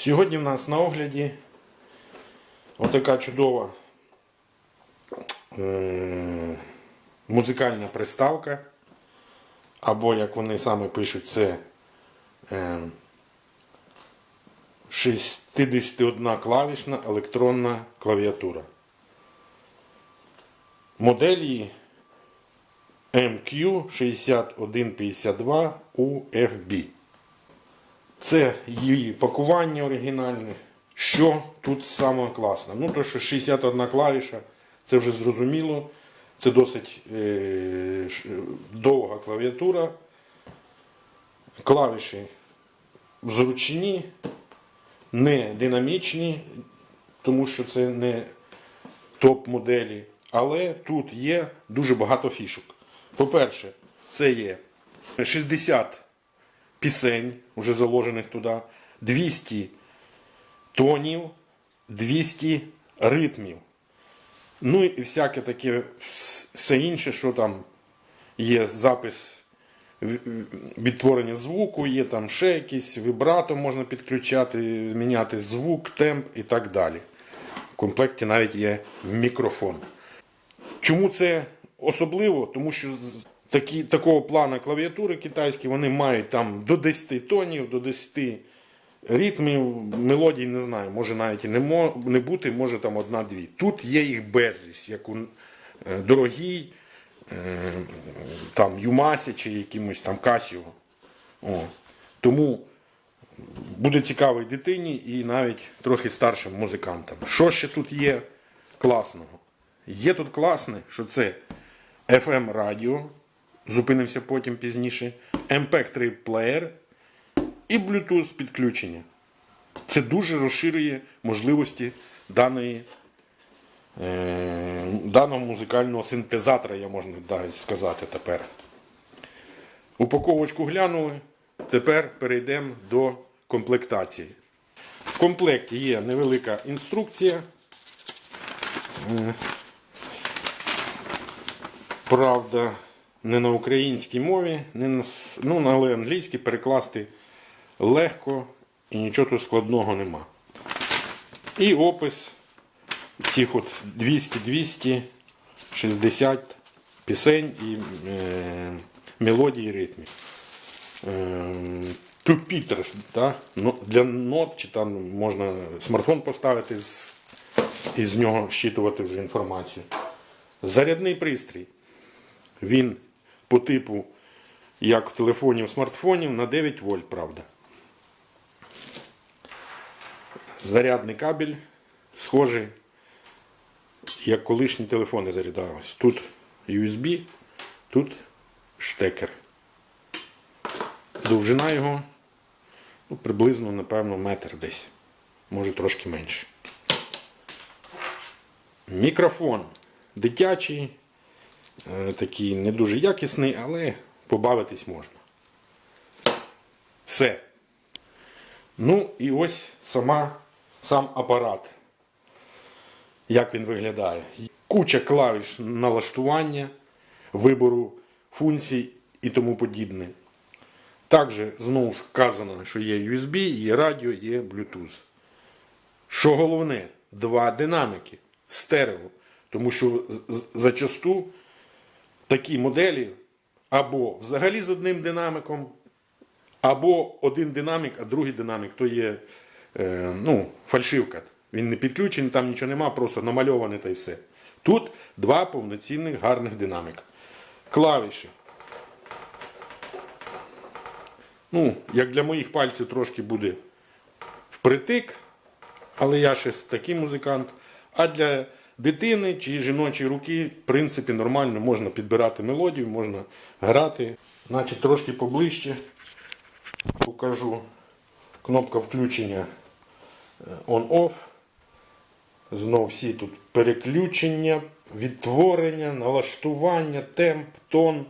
Сьогодні в нас на огляді отака чудова музикальна приставка. Або, як вони саме пишуть, це е- 61 клавішна електронна клавіатура. Модель її MQ6152 UFB. Це її пакування оригінальне. Що тут саме класне? Ну, то, що 61 клавіша, це вже зрозуміло. Це досить е, довга клавіатура. Клавіші зручні, не динамічні, тому що це не топ-моделі. Але тут є дуже багато фішок. По-перше, це є 60 пісень, вже заложених туди, 200 тонів, 200 ритмів. Ну і всяке таке все інше, що там є запис відтворення звуку, є там ще якісь вібрато можна підключати, міняти звук, темп і так далі. В комплекті навіть є мікрофон. Чому це особливо? Тому що такі, такого плану клавіатури китайські вони мають там до 10 тонів, до 10 ритмів, мелодій не знаю, може навіть і не, мо, не бути, може там одна-дві. Тут є їх безліч, як у е, дорогій, е, там Юмасі чи якимось там Касіо. О. Тому буде цікавий дитині і навіть трохи старшим музикантам. Що ще тут є класного? Є тут класне, що це FM радіо, зупинимося потім пізніше, MP3 плеєр і Bluetooth підключення. Це дуже розширює можливості даної, е, даного музикального синтезатора, я можна навіть сказати тепер. Упаковочку глянули. Тепер перейдемо до комплектації. В комплекті є невелика інструкція. Е, Правда, не на українській мові, не на, ну, але англійській перекласти легко і нічого тут складного нема. І опис цих от 200-260 пісень і е, мелодій і ритмів. Е, для нот, чи там можна смартфон поставити з, і нього щитувати вже інформацію. Зарядний пристрій. Він по типу, як в телефоні, в смартфоні, на 9 вольт, правда. Зарядний кабель схожий, як колишні телефони зарядались. Тут USB, тут штекер. Довжина його ну, приблизно, напевно, метр десь. Може трошки менше. Мікрофон дитячий, такий не дуже якісний, але побавитись можна. Все. Ну і ось сама, сам апарат. Як він виглядає. Куча клавіш налаштування, вибору функцій і тому подібне. Також знову сказано, що є USB, є радіо, є Bluetooth. Що головне, два динамики стерео. Тому що зачасту такі моделі або взагалі з одним динамиком, або один динамік, а другий динамік то є е, ну, фальшивка. Він не підключений, там нічого нема, просто намальоване та й все. Тут два повноцінних гарних динаміка. Клавіші. Ну, як для моїх пальців трошки буде впритик, але я ще такий музикант. А для дитини чи жіночої руки, в принципі, нормально можна підбирати мелодію, можна грати. Значить, трошки поближче покажу. Кнопка включення е, on-off. Знов всі тут переключення, відтворення, налаштування, темп, тон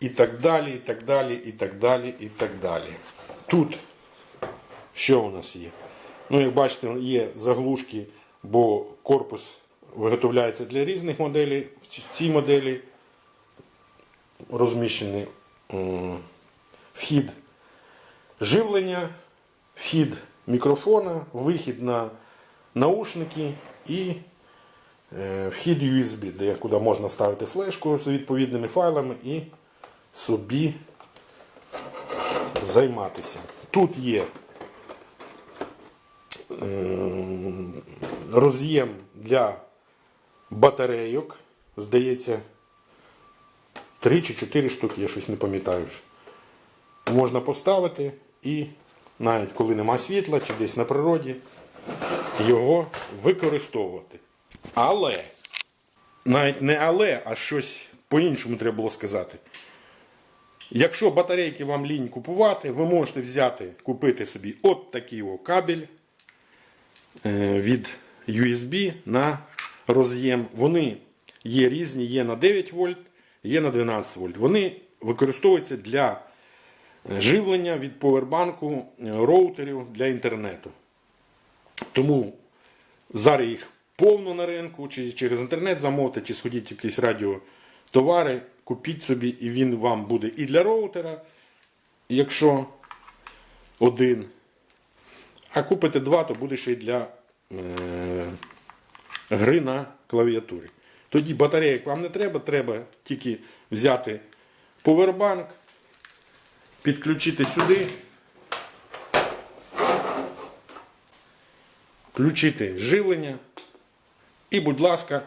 і так далі, і так далі, і так далі, і так далі. Тут що у нас є? Ну, як бачите, є заглушки, бо корпус виготовляється для різних моделей. В цій моделі розміщений вхід живлення, вхід мікрофона, вихід на наушники і е, вхід USB, де куди можна ставити флешку з відповідними файлами і собі займатися. Тут є роз'єм для батарейок, здається, 3 чи 4 штуки, я щось не пам'ятаю вже. Можна поставити і навіть коли нема світла чи десь на природі, його використовувати. Але, навіть не але, а щось по-іншому треба було сказати. Якщо батарейки вам лінь купувати, ви можете взяти, купити собі от такий кабель е, від USB на роз'єм. Вони є різні, є на 9 вольт, є на 12 вольт. Вони використовуються для е, живлення від повербанку е, роутерів для інтернету. Тому зараз їх повно на ринку, чи через інтернет замовте, чи сходіть в якісь радіотовари, купіть собі, і він вам буде і для роутера, якщо один. А купите два, то буде ще й для гри на клавіатурі. Тоді батареїк вам не треба, треба тільки взяти повербанк, підключити сюди. включити живлення. І, будь ласка,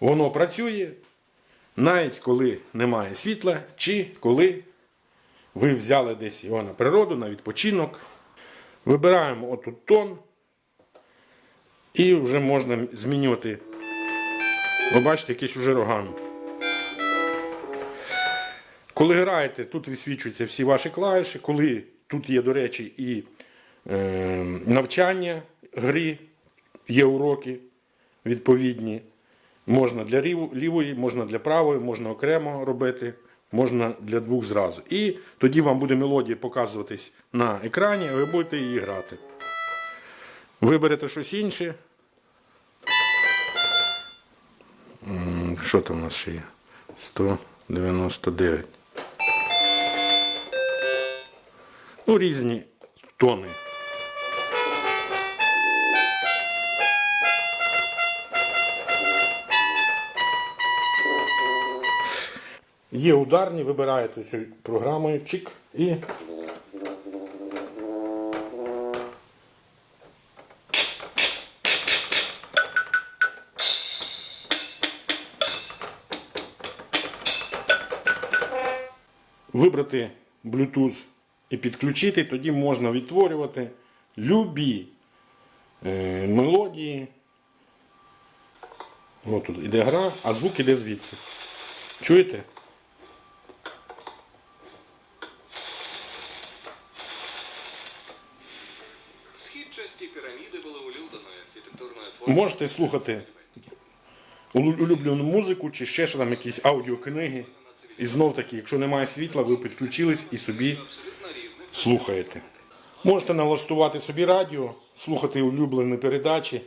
воно працює навіть коли немає світла, чи коли ви взяли десь його на природу, на відпочинок. Вибираємо отут тон. І вже можна змінювати. Ви бачите, якийсь уже роган. Коли граєте, тут висвічуються всі ваші клавіші. Коли тут є, до речі, і е, навчання гри, є уроки відповідні. Можна для лівої, можна для правої, можна окремо робити, можна для двох зразу. І тоді вам буде мелодія показуватись на екрані, а ви будете її грати. Виберете щось інше. Що там у нас ще є? 199. Ну, різні тони. Є ударні, вибираєте цю програму чик і. Вибрати Bluetooth і підключити, тоді можна відтворювати любі е, мелодії. От тут іде гра, а звук іде звідси. Чуєте? Східчасті піраміди були улюбленою архітектурною формою. Можете слухати улюблену музику чи ще що там якісь аудіокниги. І знов таки, якщо немає світла, ви підключились і собі слухаєте. Можете налаштувати собі радіо, слухати улюблені передачі.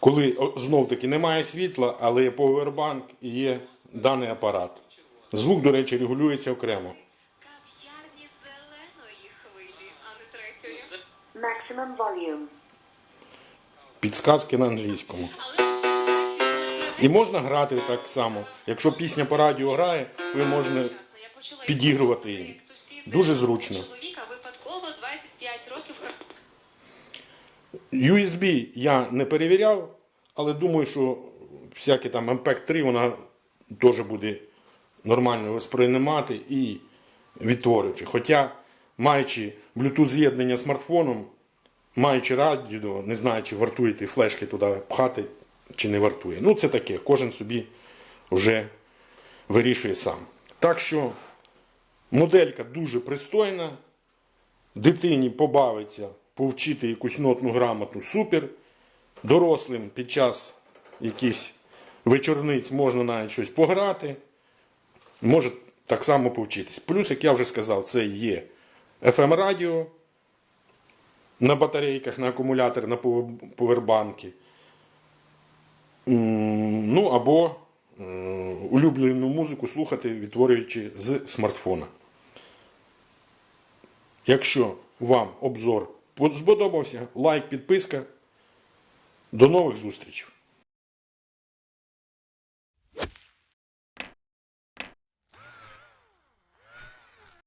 Коли знов таки немає світла, але є повербанк і є даний апарат. Звук, до речі, регулюється окремо. Maximum volume. Підсказки на англійському. І можна грати так само. Якщо пісня по радіо грає, ви можете підігрувати сусід Дуже зручно. Чоловіка випадково 25 років USB я не перевіряв, але думаю, що всякі там MPEG 3 вона теж буде нормально восприймати і відтворювати. Хоча, маючи Bluetooth з'єднання смартфоном, маючи радіо, не знаю, чи вартуєте флешки туди пхати, чи не вартує. Ну, це таке, кожен собі вже вирішує сам. Так що моделька дуже пристойна дитині побавиться, повчити якусь нотну грамоту супер. Дорослим під час якихось вечорниць можна навіть щось пограти. Може так само повчитись. Плюс, як я вже сказав, це є FM радіо на батарейках, на акумулятор, на повербанки. Ну або улюблену музику слухати, відтворюючи з смартфона. Якщо вам обзор сподобався, лайк, підписка. До нових зустрічей!